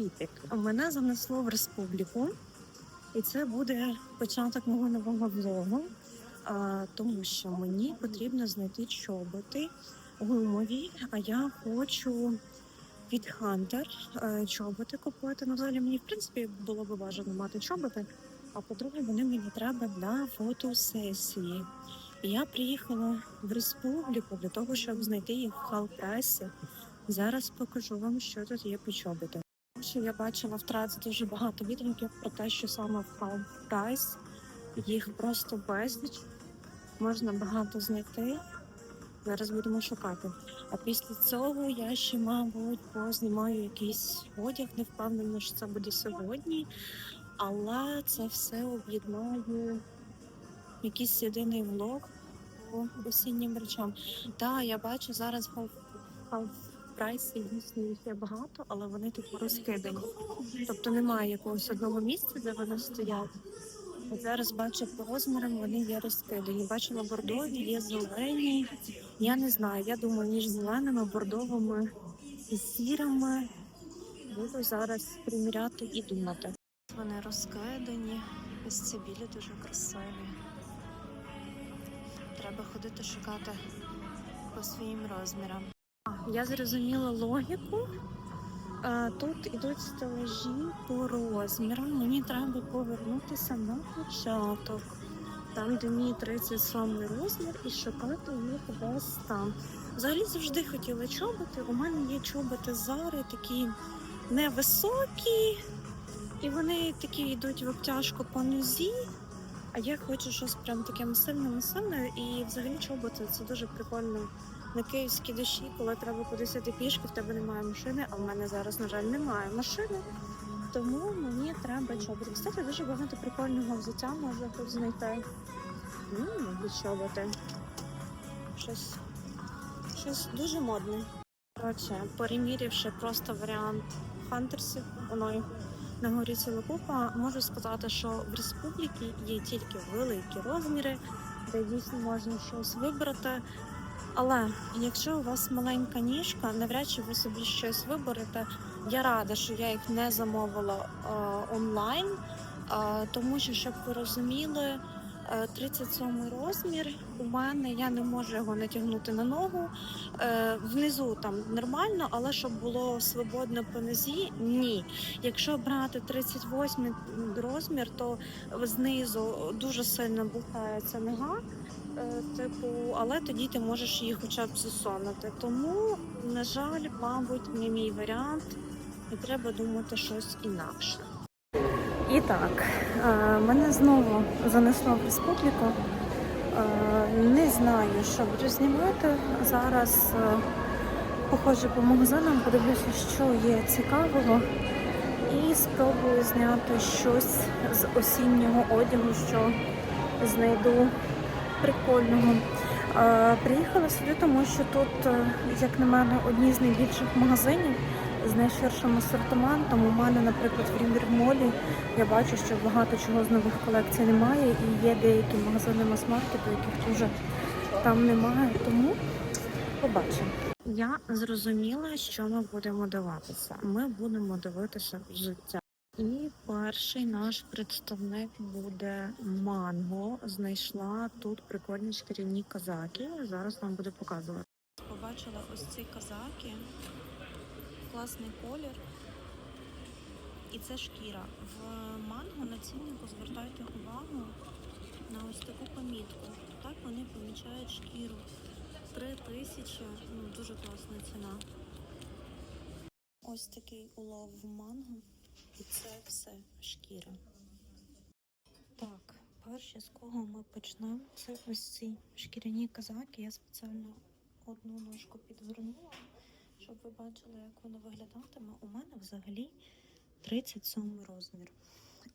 Привітик! Мене занесло в республіку, і це буде початок мого нового влогу, тому що мені потрібно знайти чоботи гумові, а я хочу від е, чоботи купувати. Ну, взагалі мені в принципі було б бажано мати чоботи. А по-друге, вони мені треба для фотосесії. І я приїхала в республіку для того, щоб знайти їх в халпресі. Зараз покажу вам, що тут є по чоботам. Я бачила в Траці дуже багато відгуків про те, що саме в халпрайс їх просто безліч. Можна багато знайти. Зараз будемо шукати. А після цього я ще, мабуть, познімаю якийсь одяг. Не впевнена, що це буде сьогодні. Але це все об'єднаю якийсь єдиний влог по осіннім речам. Так, я бачу зараз в халф-прайсі дійсно їх є багато, але вони типу розкидані. Тобто немає якогось одного місця, де вони стоять. Зараз бачу по розмірам, вони є розкидані. Бачила бордові, є зелені. Я не знаю. Я думаю, між зеленими, бордовими і сірими буду зараз приміряти і думати. Вони розкидані, ось ці білі дуже красиві. Треба ходити шукати по своїм розмірам. Я зрозуміла логіку. Тут ідуть стелажі по розмірам. Мені треба повернутися на початок, там, де мій 37 розмір, і шукати їх десь там. Взагалі завжди хотіла чоботи. У мене є чоботи зари, такі невисокі, і вони такі йдуть в обтяжку по нозі. А я хочу щось прям таке масивне масивне і взагалі чоботи це дуже прикольно на київській душі, коли треба кудись іти пішки, в тебе немає машини, а в мене зараз, на жаль, немає машини. Тому мені треба чоботи. Кстати, дуже багато прикольного взуття можна тут знайти. Чоботи. Щось, щось дуже модне. Коротше, перемірявши просто варіант хантерсів, воно на горі ціла купа, можу сказати, що в республіки є тільки великі розміри, де дійсно можна щось вибрати. Але якщо у вас маленька ніжка, навряд чи ви собі щось виберете. Я рада, що я їх не замовила е, онлайн, е, тому що, щоб ви розуміли, 37 розмір у мене я не можу його натягнути на ногу. Е, внизу там нормально, але щоб було свободно по нозі, ні. Якщо брати 38 розмір, то знизу дуже сильно бухається нога. Е, Типу, але тоді ти можеш її хоча б засунути. Тому, на жаль, мабуть, не мій варіант, і треба думати щось інакше. І так, е, мене знову занесло в республіку. Е, Не знаю, що буду знімати. Зараз е, походжу по магазинам, подивлюся, що є цікавого, і спробую зняти щось з осіннього одягу, що знайду прикольного. Приїхала сюди, тому що тут, як на мене, одні з найбільших магазинів з найширшим асортиментом. У мене, наприклад, в Рімбермолі я бачу, що багато чого з нових колекцій немає, і є деякі магазини мас-маркету, яких вже там немає. Тому побачимо. Я зрозуміла, що ми будемо дивитися. Ми будемо дивитися взуття. І перший наш представник буде Манго. Знайшла тут прикольні шкіряні казаки. Зараз вам буду показувати. Побачила ось ці казаки. Класний колір. І це шкіра. В манго на ціннику звертайте увагу на ось таку помітку. Так вони помічають шкіру. Три тисячі, ну дуже класна ціна. Ось такий улов в манго. І це все шкіра. Так, перше, з кого ми почнемо, це ось ці шкіряні казаки. Я спеціально одну ножку підвернула, щоб ви бачили, як воно виглядатиме. У мене взагалі 37 розмір.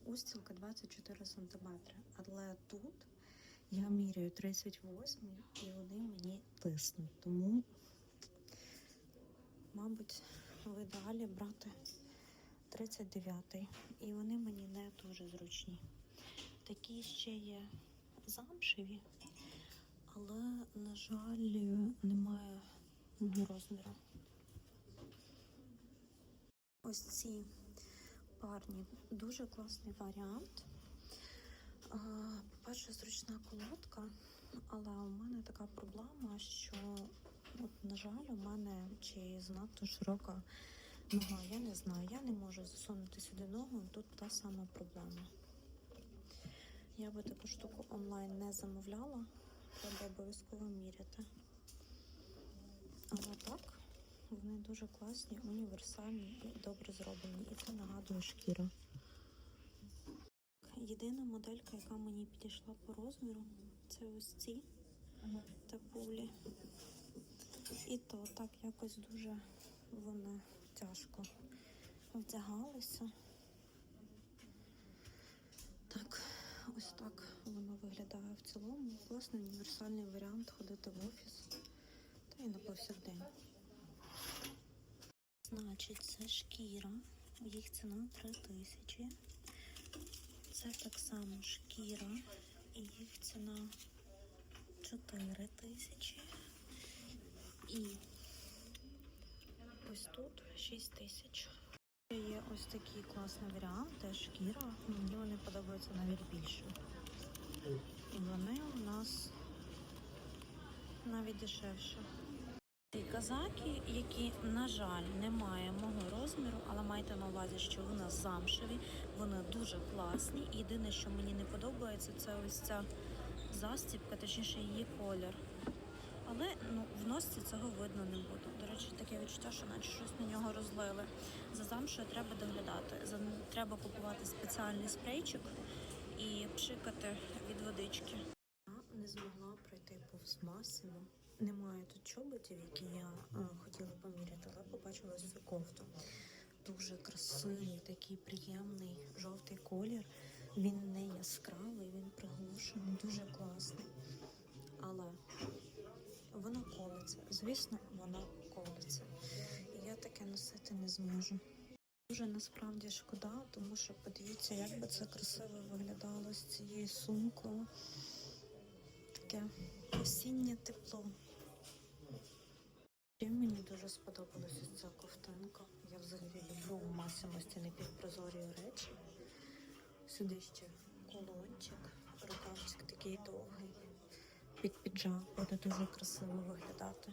Устілка 24 см. Але тут я міряю 38 і вони мені тиснуть. Тому, мабуть, в ідеалі брати 39-й. І вони мені не дуже зручні. Такі ще є замшеві, але, на жаль, немає розміру. Ось ці шикарні, дуже класний варіант. По-перше, зручна колодка, але у мене така проблема, що, от, на жаль, у мене чи занадто широка нога. Я не знаю, я не можу засунути сюди ногу, тут та сама проблема. Я би таку штуку онлайн не замовляла, треба обов'язково міряти. Але так, вони дуже класні, універсальні і добре зроблені. І це нагадує шкіра. Єдина моделька, яка мені підійшла по розміру, це ось ці тапулі. І то так якось дуже вони тяжко вдягалися. Так, ось так воно виглядає в цілому. Класний універсальний варіант ходити в офіс та й на повсякдень. Значить, це шкіра. Їх ціна 3 тисячі. Це так само шкіра. Їх ціна 4 тисячі. І ось тут 6 тисяч. Є ось такий класний варіант, теж шкіра. Мені вони подобаються навіть більше. І вони у нас навіть дешевше. Ці казаки, які, на жаль, не має мого розміру, але майте на увазі, що вони замшеві, вони дуже класні. Єдине, що мені не подобається, це ось ця застібка, точніше її колір. Але ну, в носці цього видно не буде. До речі, таке відчуття, що наче щось на нього розлили. За замшою треба доглядати. За треба купувати спеціальний спрейчик і пшикати від водички. Я не змогла пройти повз Масимо. Немає тут чоботів, які я е, хотіла поміряти, але побачила цю кофту. Дуже красивий, такий приємний жовтий колір. Він не яскравий, він приглушений, дуже класний. Але вона колиться. Звісно, вона колиться. І я таке носити не зможу. Дуже насправді шкода, тому що подивіться, як би це красиво виглядало з цією сумкою. Таке осіннє тепло. І мені дуже сподобалася ця ковтинка. Я взагалі люблю у масимості напівпрозорі речі. Сюди ще колончик, рукавчик такий довгий. Під піджак буде дуже красиво виглядати.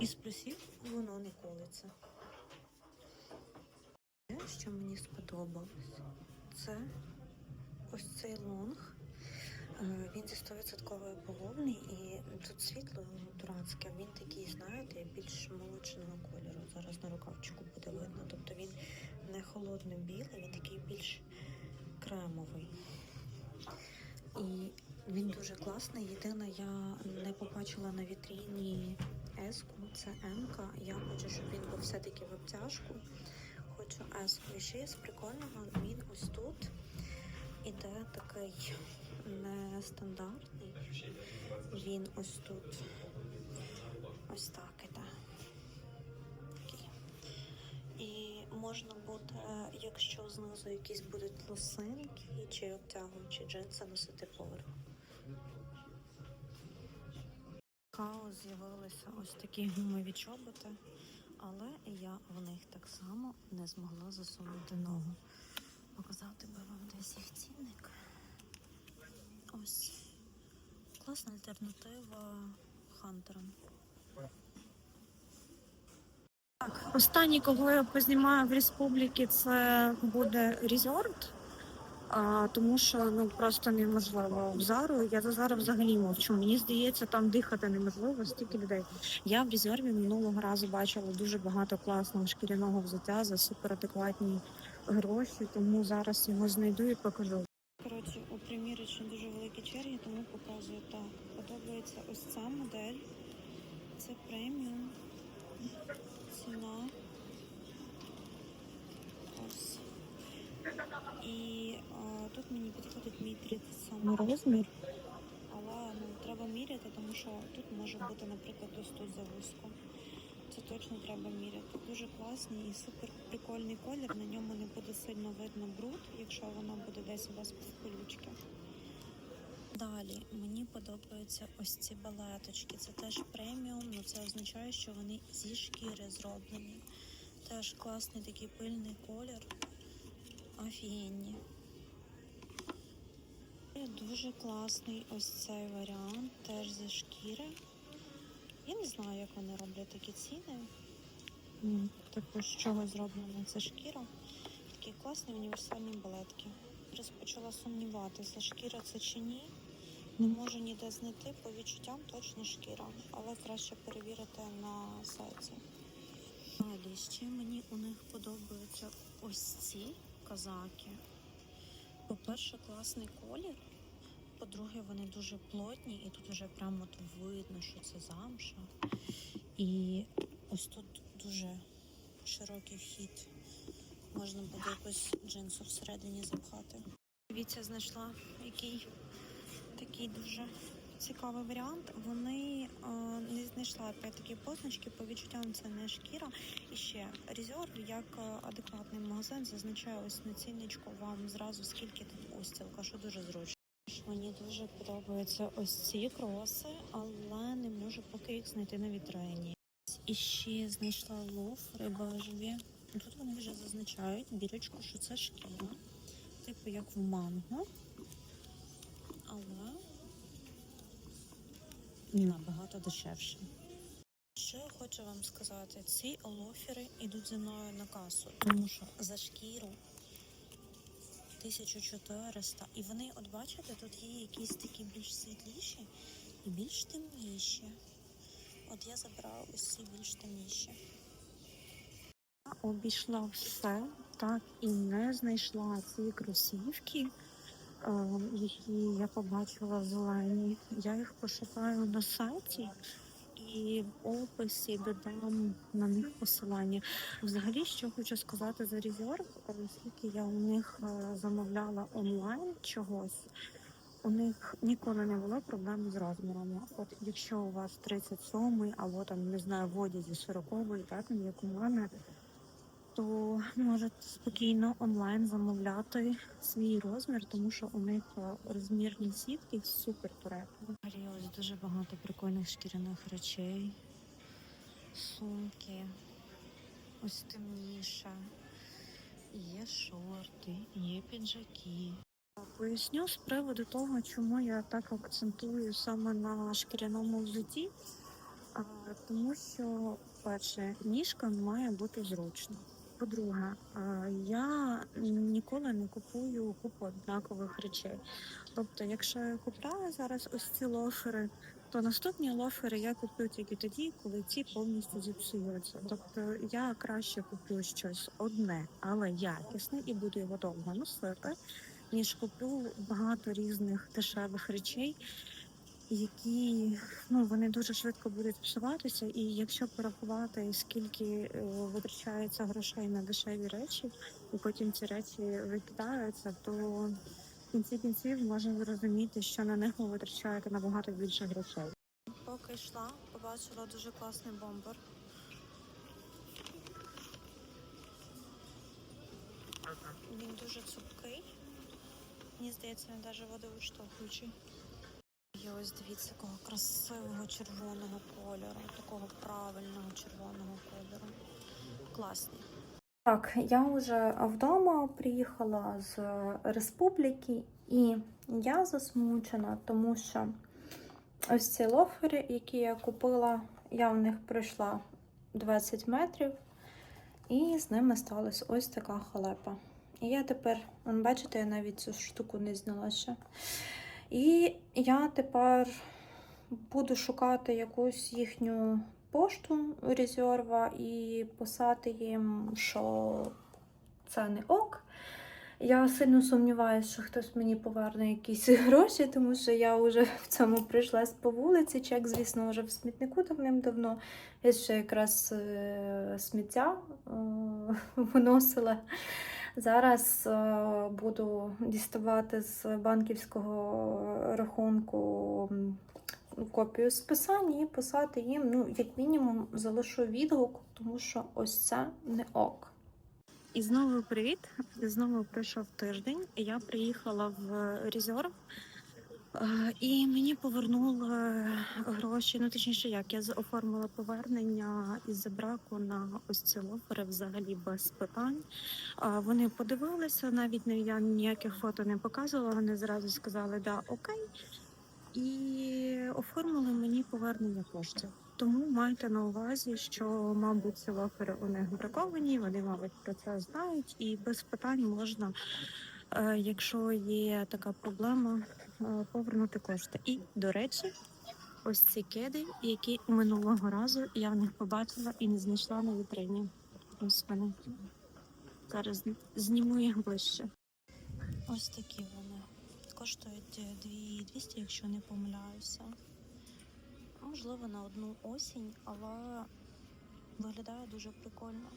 Із плюсів воно не колиться. Те, що мені сподобалось, це ось цей лонг. Е, Він зі 100% половний і тут світло дурацьке. Він такий, знаєте, більш молочного кольору. Зараз на рукавчику буде видно. Тобто він не холодно-білий, він такий більш кремовий. І він дуже класний. Єдине, я не побачила на вітріні еску, це М-ка. Я хочу, щоб він був все-таки в обтяжку. Хочу еску. І ще з прикольного, він ось тут іде такий нестандартний. Він ось тут. Ось так іде. І можна буде, якщо знизу якісь будуть лосинки чи обтягуючі джинси носити поверх. Као з'явилися ось такі гумові чоботи, але я в них так само не змогла засунути ногу. Показати би вам десь їх цінник. Ось класна альтернатива хантерам. Так, останній, кого я познімаю в республіки, це буде Resort. А, тому що ну просто неможливо в зару. Я за зару взагалі мовчу. Мені здається, там дихати неможливо, стільки людей. Я в резерві минулого разу бачила дуже багато класного шкіряного взуття за суперадекватні гроші, тому зараз його знайду і покажу. Черги, тому показую так. Подобається ось ця модель. Це преміум. Ціна. Ось. І а, тут мені підходить мій 37 розмір. Але ну, треба міряти, тому що тут може бути, наприклад, ось тут завузько. Це точно треба міряти. Дуже класний і супер прикольний колір. На ньому не буде сильно видно бруд, якщо воно буде десь у вас в колючки. Далі мені подобаються ось ці балеточки. Це теж преміум, але це означає, що вони зі шкіри зроблені. Теж класний такий пильний колір. Офігенні. І Дуже класний ось цей варіант, теж зі шкіри. Я не знаю, як вони роблять такі ціни. Типу, з чого зроблена ця шкіра. Такі класні універсальні балетки. Зараз почала сумніватися, шкіра це чи ні. Не можу ніде знайти, по відчуттям точно шкіра, але краще перевірити на сайті. Далі ще мені у них подобаються ось ці казаки. По-перше, класний колір. По-друге, вони дуже плотні, і тут вже прямо от видно, що це замша. І ось тут дуже широкий вхід. Можна буде якось джинсу всередині запхати. Дивіться, знайшла який такий дуже цікавий варіант. Вони е, не знайшла опять такі позначки, по відчуттям це не шкіра. І ще Резерв, як е, адекватний магазин, зазначає ось на цінничку вам зразу скільки тут устілка, що дуже зручно. Мені дуже подобаються ось ці кроси, але не можу поки їх знайти на вітрині. І ще знайшла лофери бежеві. Тут вони вже зазначають бірочку, що це шкіра, типу як в манго. Але набагато дешевше. Що я хочу вам сказати, ці олофери йдуть зі мною на касу, тому що за шкіру 1400 і вони, от бачите, тут є якісь такі більш світліші і більш темніші. От я забрала ось ці більш темніші. Обійшла все, так і не знайшла ці кросівки, які я побачила зелені. Я їх пошукаю на сайті і в описі додам на них посилання. Взагалі, що хочу сказати за резерв, оскільки я у них е, замовляла онлайн чогось. У них ніколи не було проблем з розмірами. От якщо у вас 37 або там не знаю в одязі 40 так як у мене, то можете спокійно онлайн замовляти свій розмір, тому що у них е, розмірні сітки супер турепні. Ось дуже багато прикольних шкіряних речей, сумки, ось темніше. Є шорти, є піджаки. Поясню з приводу того, чому я так акцентую саме на шкіряному взутті. Тому що, перше, ніжка має бути зручна. По-друге, я ніколи не купую купу однакових речей. Тобто, якщо я купляю зараз ось ці лофери, то наступні лофери я куплю тільки тоді, коли ці повністю зіпсуються. Тобто я краще куплю щось одне, але якісне і буду його довго носити, ніж куплю багато різних дешевих речей, які ну вони дуже швидко будуть псуватися. І якщо порахувати, скільки е, витрачається грошей на дешеві речі, і потім ці речі викидаються, то в кінці кінців можна зрозуміти, що на них ви витрачаєте набагато більше грошей. Поки йшла, побачила дуже класний бомбер. Він дуже цупкий. Мені здається, він навіть водовиштовхуючий. І ось дивіться, якого красивого червоного кольору, такого правильного червоного кольору. Класний. Так, я вже вдома приїхала з республіки, і я засмучена, тому що ось ці лофери, які я купила, я в них пройшла 20 метрів, і з ними сталася ось така халепа. І я тепер, бачите, я навіть цю штуку не зняла ще. І я тепер буду шукати якусь їхню пошту резерва і писати їм, що це не ок. Я сильно сумніваюся, що хтось мені поверне якісь гроші, тому що я вже в цьому прийшла по вулиці. Чек, звісно, вже в смітнику давним-давно. Я ще якраз е, сміття е, виносила. Зараз е, буду діставати з банківського рахунку копію списання і писати їм, ну, як мінімум, залишу відгук, тому що ось це не ок. І знову привіт. Знову пройшов тиждень. Я приїхала в резерв. Е, Е, І мені повернули гроші. Ну точніше, як я оформила повернення із-за браку на ось ці лофери взагалі без питань. Вони подивилися, навіть я ніяких фото не показувала. Вони зразу сказали да, окей, і оформили мені повернення коштів. Тому майте на увазі, що, мабуть, ці лофери у них браковані, вони, мабуть, про це знають, і без питань можна, е, якщо є така проблема, е, повернути кошти. І, до речі, ось ці кеди, які минулого разу я в них побачила і не знайшла на вітрині. Ось вони. Зараз зніму їх ближче. Ось такі вони. Коштують е, 2200, якщо не помиляюся. Можливо, на одну осінь, але виглядає дуже прикольно.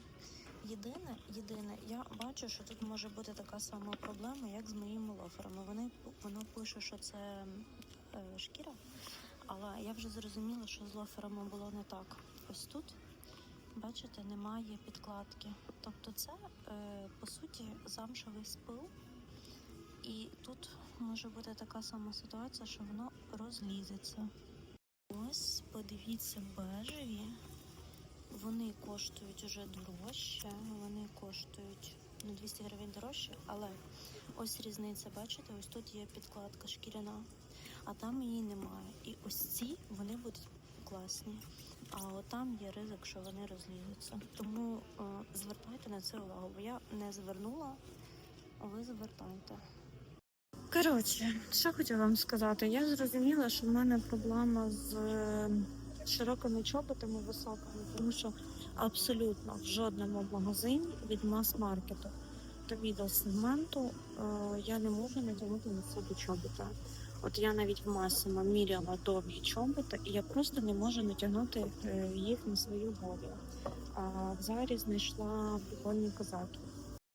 Єдине, єдине, я бачу, що тут може бути така сама проблема, як з моїми лоферами. Вони воно пише, що це е, шкіра, але я вже зрозуміла, що з лоферами було не так. Ось тут, бачите, немає підкладки. Тобто, це е, по суті замшевий спил. І тут може бути така сама ситуація, що воно розлізеться. Ось, подивіться, бежеві. Вони коштують уже дорожче, вони коштують ну, 200 гривень дорожче, але ось різниця, бачите, ось тут є підкладка шкіряна, а там її немає. І ось ці вони будуть класні. А от там є ризик, що вони розлізуться. Тому е, звертайте на це увагу, бо я не звернула, а ви звертайте. Коротше, що хотіла вам сказати? Я зрозуміла, що в мене проблема з е, широкими чоботами високими, тому що абсолютно в жодному магазині від мас-маркету до відео-сегменту е, я не можу натягнути на себе чобота. От я навіть в Масімо міряла довгі чоботи, і я просто не можу натягнути е, їх на свою голову. А в зарі знайшла прикольні козаки.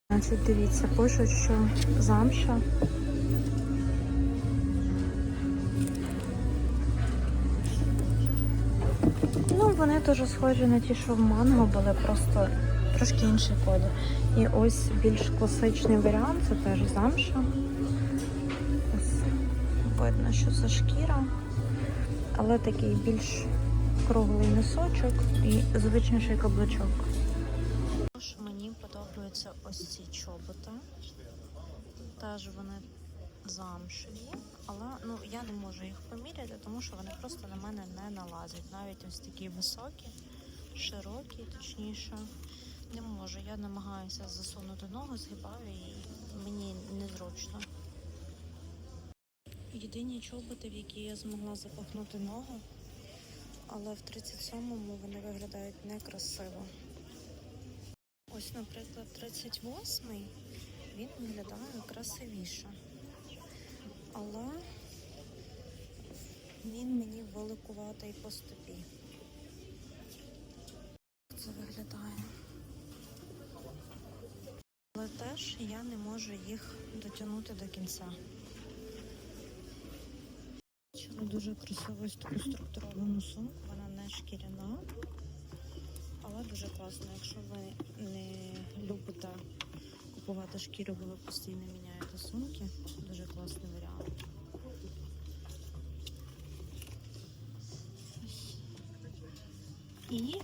Значить, дивіться, пишуть, що замша. Вони дуже схожі на ті, що в манго були, просто трошки інший колір. І ось більш класичний варіант це теж замша. Ось видно, що це шкіра, але такий більш круглий носочок і звичніший каблучок. Також мені подобаються ось ці чоботи. Теж вони замшеві, але ну я не можу їх поміряти, тому що вони просто на мене не налазять. Навіть ось такі високі, широкі, точніше. Не можу. Я намагаюся засунути ногу, згибаю і мені незручно. Єдині чоботи, в які я змогла запахнути ногу, але в 37-му вони виглядають некрасиво. Ось, наприклад, 38-й він виглядає красивіше. Але він мені великуватий по стопі. Це виглядає. Але теж я не можу їх дотягнути до кінця. Дуже красиву таку структуровану сумку, вона не шкіряна. Але дуже класно, якщо ви не любите купувати шкіру, бо ви постійно міняєте сумки. Дуже класний варіант. І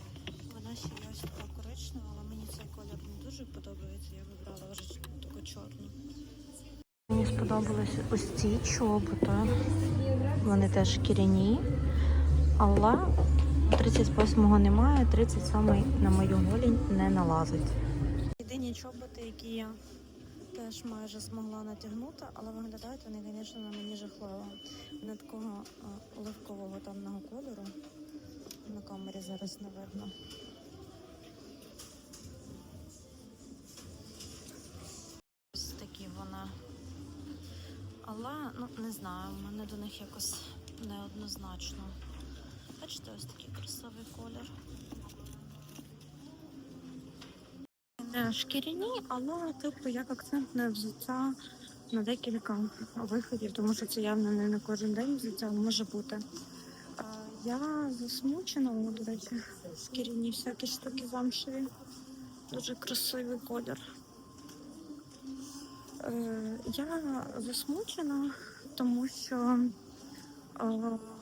вона ще ось така коричнева, але мені цей колір не дуже подобається. Я вибрала вже таку чорну. Мені сподобались ось ці чоботи. Вони теж шкіряні, але 38-го немає, 37-й на мою голінь не налазить. Чоботи, які я теж майже змогла натягнути, але виглядають вони, звісно, на мені жахливо. Вони такого е, оливкового темного кольору. На камері зараз не видно. Ось такі вони. Але, ну, не знаю, в мене до них якось неоднозначно. Бачите, ось такий красивий колір. Не шкіряні, але типу як акцентне взуття на декілька виходів, тому що це явно не на кожен день взуття може бути. Е, Я засмучена, о, до речі, шкіряні всякі штуки замшеві. Дуже красивий колір. Е, Я засмучена, тому що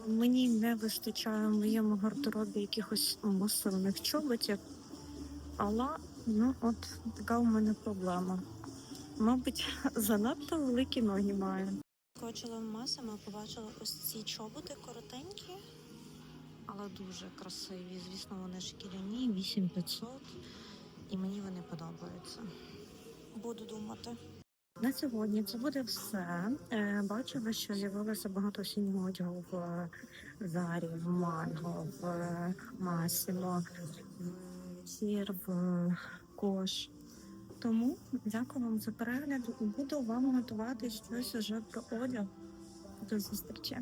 Мені не вистачає в моєму гардеробі якихось масивних чоботів, але ну от така у мене проблема. Мабуть, занадто великі ноги маю. Скочили маси, ми побачили ось ці чоботи коротенькі, але дуже красиві. Звісно, вони шкіряні, 8500, і мені вони подобаються. Буду думати. На сьогодні це буде все. Е, Бачила, що з'явилося багато осіннього одягу в е, Зарі, в Манго, в е, Масімо, в е, Кош. Тому дякую вам за перегляд і буду вам готувати щось уже про одяг. До зустрічі.